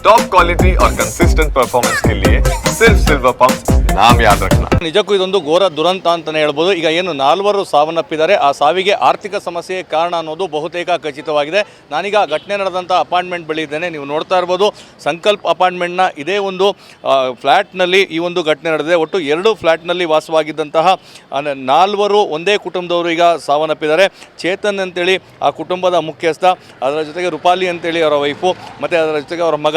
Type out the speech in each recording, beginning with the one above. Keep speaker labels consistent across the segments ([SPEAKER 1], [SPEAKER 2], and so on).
[SPEAKER 1] Top quality और consistent performance के लिए सिर्फ सिल्वर पंप नाम याद रखना
[SPEAKER 2] ನಿಜಕ್ಕೂ ಇದೊಂದು ಘೋರ ದುರಂತ ಅಂತಲೇ ಹೇಳ್ಬೋದು ಈಗ ಏನು ನಾಲ್ವರು ಸಾವನ್ನಪ್ಪಿದ್ದಾರೆ ಆ ಸಾವಿಗೆ ಆರ್ಥಿಕ ಸಮಸ್ಯೆ ಕಾರಣ ಅನ್ನೋದು ಬಹುತೇಕ ಖಚಿತವಾಗಿದೆ ನಾನೀಗ ಘಟನೆ ನಡೆದಂಥ ಅಪಾರ್ಟ್ಮೆಂಟ್ ಬಳಿ ಇದ್ದೇನೆ ನೀವು ನೋಡ್ತಾ ಇರ್ಬೋದು ಸಂಕಲ್ಪ ಅಪಾರ್ಟ್ಮೆಂಟ್ನ ಇದೇ ಒಂದು ಆ, ಫ್ಲ್ಯಾಟ್ನಲ್ಲಿ ಈ ಒಂದು ಘಟನೆ ನಡೆದಿದೆ ಒಟ್ಟು ಎರಡು ಫ್ಲ್ಯಾಟ್ನಲ್ಲಿ ವಾಸವಾಗಿದ್ದಂತಹ ಆ, ನ- ನಾಲ್ವರು ಒಂದೇ ಕುಟುಂಬದವರು ಈಗ ಸಾವನ್ನಪ್ಪಿದ್ದಾರೆ ಚೇತನ್ ಅಂತೇಳಿ ಆ ಕುಟುಂಬದ ಮುಖ್ಯಸ್ಥ ಅದರ ಜೊತೆಗೆ ರೂಪಾಲಿ ಅಂತೇಳಿ ಅವರ ವೈಫು ಮತ್ತು ಅದರ ಜೊತೆಗೆ ಅವರ ಮಗ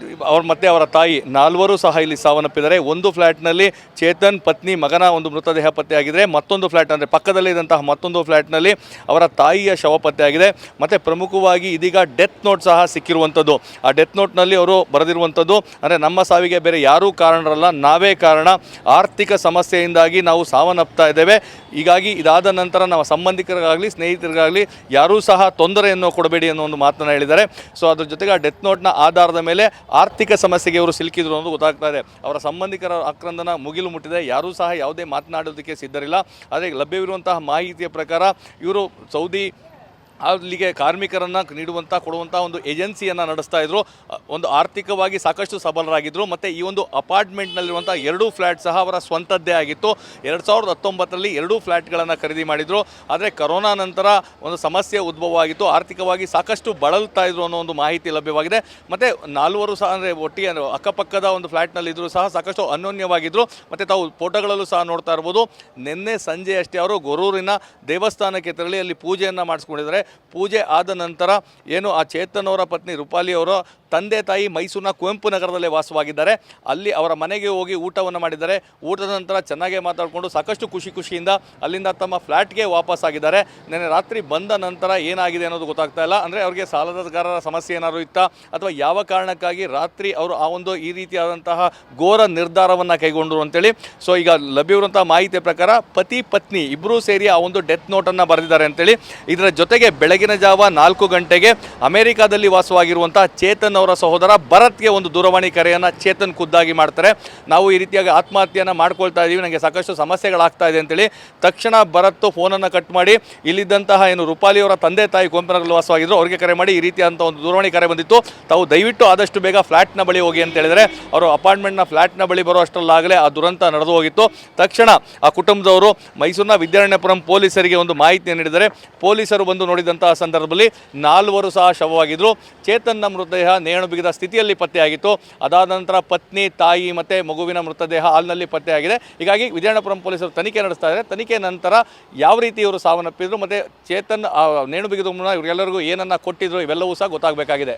[SPEAKER 2] ಅವ್ರ ಮತ್ತೆ ಅವರ ತಾಯಿ, ನಾಲ್ವರು ಸಹ ಇಲ್ಲಿ ಸಾವನ್ನಪ್ಪಿದ್ದಾರೆ. ಒಂದು ಫ್ಲ್ಯಾಟ್ನಲ್ಲಿ ಚೇತನ್ ಪತ್ನಿ ಮಗನ ಒಂದು ಮೃತದೇಹ ಪತ್ತೆಯಾಗಿದೆ ಮತ್ತೊಂದು ಫ್ಲ್ಯಾಟ್ ಅಂದರೆ ಪಕ್ಕದಲ್ಲೇ ಇದ್ದಂತಹ ಮತ್ತೊಂದು ಫ್ಲ್ಯಾಟ್ನಲ್ಲಿ ಅವರ ತಾಯಿಯ ಶವ ಪತ್ತೆಯಾಗಿದೆ. ಮತ್ತು ಪ್ರಮುಖವಾಗಿ ಇದೀಗ ಡೆತ್ ನೋಟ್ ಸಹ ಸಿಕ್ಕಿರುವಂಥದ್ದು. ಆ ಡೆತ್ ನೋಟ್ನಲ್ಲಿ ಅವರು ಬರೆದಿರುವಂಥದ್ದು, ಅಂದರೆ ನಮ್ಮ ಸಾವಿಗೆ ಬೇರೆ ಯಾರೂ ಕಾರಣರಲ್ಲ, ನಾವೇ ಕಾರಣ. ಆರ್ಥಿಕ ಸಮಸ್ಯೆಯಿಂದಾಗಿ ನಾವು ಸಾವನ್ನಪ್ತಾ ಇದ್ದೇವೆ. ಹೀಗಾಗಿ ಇದಾದ ನಂತರ ನಾವು ಸಂಬಂಧಿಕರಿಗಾಗಲಿ, ಸ್ನೇಹಿತರಿಗಾಗಲಿ ಯಾರೂ ಸಹ ತೊಂದರೆಯನ್ನು ಕೊಡಬೇಡಿ ಅನ್ನೋ ಒಂದು ಮಾತನ್ನು ಹೇಳಿದ್ದಾರೆ. ಸೊ ಅದ್ರ ಜೊತೆಗೆ ಆ ಡೆತ್ ನೋಟ್ನ ಆಧಾರದ ಮೇಲೆ ಆರ್ಥಿಕ ಸಮಸ್ಯೆಗೆ ಇವರು ಸಿಲುಕಿದ್ರು ಅನ್ನೋದು ಗೊತ್ತಾಗ್ತಾ ಇದೆ. ಅವರ ಸಂಬಂಧಿಕರ ಆಕ್ರಂದನ ಮುಗಿಲು ಮುಟ್ಟಿದೆ. ಯಾರೂ ಸಹ ಯಾವುದೇ ಮಾತನಾಡೋದಕ್ಕೆ ಸಿದ್ಧರಿಲ್ಲ. ಆದರೆ ಲಭ್ಯವಿರುವಂತಹ ಮಾಹಿತಿಯ ಪ್ರಕಾರ ಇವರು ಸೌದಿ ಅಲ್ಲಿಗೆ ಕಾರ್ಮಿಕರನ್ನು ನೀಡುವಂಥ ಕೊಡುವಂಥ ಒಂದು ಏಜೆನ್ಸಿಯನ್ನು ನಡೆಸ್ತಾ ಇದ್ರು. ಒಂದು ಆರ್ಥಿಕವಾಗಿ ಸಾಕಷ್ಟು ಸಬಲರಾಗಿದ್ದರು ಮತ್ತು ಈ ಒಂದು ಅಪಾರ್ಟ್ಮೆಂಟ್ನಲ್ಲಿರುವಂಥ ಎರಡೂ ಫ್ಲ್ಯಾಟ್ ಸಹ ಅವರ ಸ್ವಂತದ್ದೇ ಆಗಿತ್ತು. ಎರಡು ಸಾವಿರದ ಹತ್ತೊಂಬತ್ತರಲ್ಲಿ ಎರಡೂ ಫ್ಲ್ಯಾಟ್ಗಳನ್ನು ಖರೀದಿ ಮಾಡಿದರು. ಆದರೆ ಕರೋನಾ ನಂತರ ಒಂದು ಸಮಸ್ಯೆ ಉದ್ಭವ ಆಗಿತ್ತು ಆರ್ಥಿಕವಾಗಿ ಸಾಕಷ್ಟು ಬಳಲ್ತಾ ಇದ್ರು ಅನ್ನೋ ಒಂದು ಮಾಹಿತಿ ಲಭ್ಯವಾಗಿದೆ. ಮತ್ತು ನಾಲ್ವರು ಸಹ ಅಂದರೆ ಒಟ್ಟಿಗೆ ಅಕ್ಕಪಕ್ಕದ ಒಂದು ಫ್ಲ್ಯಾಟ್ನಲ್ಲಿದ್ದರೂ ಸಹ ಸಾಕಷ್ಟು ಅನ್ಯೋನ್ಯವಾಗಿದ್ದರು ಮತ್ತು ತಾವು ಫೋಟೋಗಳಲ್ಲೂ ಸಹ ನೋಡ್ತಾ ಇರ್ಬೋದು. ನಿನ್ನೆ ಸಂಜೆ ಅಷ್ಟೇ ಅವರು ಗೊರೂರಿನ ದೇವಸ್ಥಾನಕ್ಕೆ ತೆರಳಿ ಅಲ್ಲಿ ಪೂಜೆಯನ್ನು ಮಾಡಿಸ್ಕೊಂಡಿದ್ದಾರೆ. ಪೂಜೆ ಆದ ನಂತರ ಏನು ಆ ಚೇತನ್ ಅವರ ಪತ್ನಿ ರೂಪಾಲಿ ಅವರ ತಂದೆ ತಾಯಿ ಮೈಸೂರಿನ ಕುವೆಂಪು ನಗರದಲ್ಲೇ ವಾಸವಾಗಿದ್ದಾರೆ. ಅಲ್ಲಿ ಅವರ ಮನೆಗೆ ಹೋಗಿ ಊಟವನ್ನು ಮಾಡಿದ್ದಾರೆ. ಊಟದ ನಂತರ ಚೆನ್ನಾಗೇ ಮಾತಾಡಿಕೊಂಡು ಸಾಕಷ್ಟು ಖುಷಿ ಖುಷಿಯಿಂದ ಅಲ್ಲಿಂದ ತಮ್ಮ ಫ್ಲ್ಯಾಟ್ಗೆ ವಾಪಸ್ ಆಗಿದ್ದಾರೆ ನಿನ್ನೆ ರಾತ್ರಿ ಬಂದ ನಂತರ ಏನಾಗಿದೆ ಅನ್ನೋದು ಗೊತ್ತಾಗ್ತಾ ಇಲ್ಲ. ಅಂದರೆ ಅವರಿಗೆ ಸಾಲದಗಾರರ ಸಮಸ್ಯೆ ಏನಾದರೂ ಇತ್ತಾ? ಅಥವಾ ಯಾವ ಕಾರಣಕ್ಕಾಗಿ ರಾತ್ರಿ ಅವರು ಆ ಒಂದು ಈ ರೀತಿಯಾದಂತಹ ಘೋರ ನಿರ್ಧಾರವನ್ನು ಕೈಗೊಂಡರು ಅಂತೇಳಿ. ಸೊ ಈಗ ಲಭ್ಯವಿರುವಂತಹ ಮಾಹಿತಿಯ ಪ್ರಕಾರ ಪತಿ ಪತ್ನಿ ಇಬ್ಬರೂ ಸೇರಿ ಆ ಒಂದು ಡೆತ್ ನೋಟನ್ನು ಬರೆದಿದ್ದಾರೆ ಅಂತೇಳಿ. ಇದರ ಜೊತೆಗೆ ಬೆಳಗಿನ ಜಾವ ನಾಲ್ಕು ಗಂಟೆಗೆ ಅಮೆರಿಕಾದಲ್ಲಿ ವಾಸವಾಗಿರುವಂತಹ ಚೇತನ್ ಅವರ ಸಹೋದರ ಭರತ್ಗೆ ಒಂದು ದೂರವಾಣಿ ಕರೆಯನ್ನು ಚೇತನ್ ಖುದ್ದಾಗಿ ಮಾಡ್ತಾರೆ. ನಾವು ಈ ರೀತಿಯಾಗಿ ಆತ್ಮಹತ್ಯೆಯನ್ನು ಮಾಡ್ಕೊಳ್ತಾ ಇದ್ದೀವಿ ನನಗೆ ಸಾಕಷ್ಟು ಸಮಸ್ಯೆಗಳಾಗ್ತಾ ಇದೆ ಅಂತೇಳಿ ತಕ್ಷಣ ಭರತ್ ಫೋನನ್ನು ಕಟ್ ಮಾಡಿ, ಇಲ್ಲಿದ್ದಂತಹ ಏನು ರೂಪಾಲಿ ಅವರ ತಂದೆ ತಾಯಿ ಕೊಂಪನಗರಲ್ಲಿ ವಾಸವಾಗಿದ್ದರು ಅವರಿಗೆ ಕರೆ ಮಾಡಿ ಈ ರೀತಿಯಾದಂಥ ಒಂದು ದೂರವಾಣಿ ಕರೆ ಬಂದಿತ್ತು. ತಾವು ದಯವಿಟ್ಟು ಆದಷ್ಟು ಬೇಗ ಫ್ಲ್ಯಾಟ್ನ ಬಳಿ ಹೋಗಿ ಅಂತ ಹೇಳಿದರೆ, ಅವರು ಅಪಾರ್ಟ್ಮೆಂಟ್ನ ಫ್ಲ್ಯಾಟ್ನ ಬಳಿ ಬರೋ ಅಷ್ಟರಲ್ಲಾಗಲೇ ಆ ದುರಂತ ನಡೆದು ಹೋಗಿತ್ತು. ತಕ್ಷಣ ಆ ಕುಟುಂಬದವರು ಮೈಸೂರಿನ ವಿದ್ಯಾರಣ್ಯಪುರಂ ಪೊಲೀಸರಿಗೆ ಒಂದು ಮಾಹಿತಿ ನೀಡಿದರೆ, ಪೊಲೀಸರು ಬಂದು ನೋಡಿದಂತಹ ಸಂದರ್ಭದಲ್ಲಿ ನಾಲ್ವರು ಸಹ ಶವವಾಗಿದ್ದರು. ಚೇತನ್ನ ಮೃತದೇಹ ನೇಣು ಬಿಗಿದ ಸ್ಥಿತಿಯಲ್ಲಿ ಪತ್ತೆಯಾಗಿತ್ತು. ಅದಾದ ನಂತರ ಪತ್ನಿ, ತಾಯಿ ಮತ್ತು ಮಗುವಿನ ಮೃತದೇಹ ಹಾಲ್ನಲ್ಲಿ ಪತ್ತೆಯಾಗಿದೆ. ಹೀಗಾಗಿ ವಿಜಯನಪುರಂ ಪೊಲೀಸರು ತನಿಖೆ ನಡೆಸ್ತಾ ಇದ್ದಾರೆ. ತನಿಖೆ ನಂತರ ಯಾವ ರೀತಿ ಇವರು ಸಾವನ್ನಪ್ಪಿದ್ರು ಮತ್ತು ಚೇತನ್ ನೇಣು ಬಿಗಿದ ಮುನ್ನ ಇವರೆಲ್ಲರಿಗೂ ಏನನ್ನ ಕೊಟ್ಟಿದ್ರು ಇವೆಲ್ಲವೂ ಸಹ ಗೊತ್ತಾಗಬೇಕಾಗಿದೆ.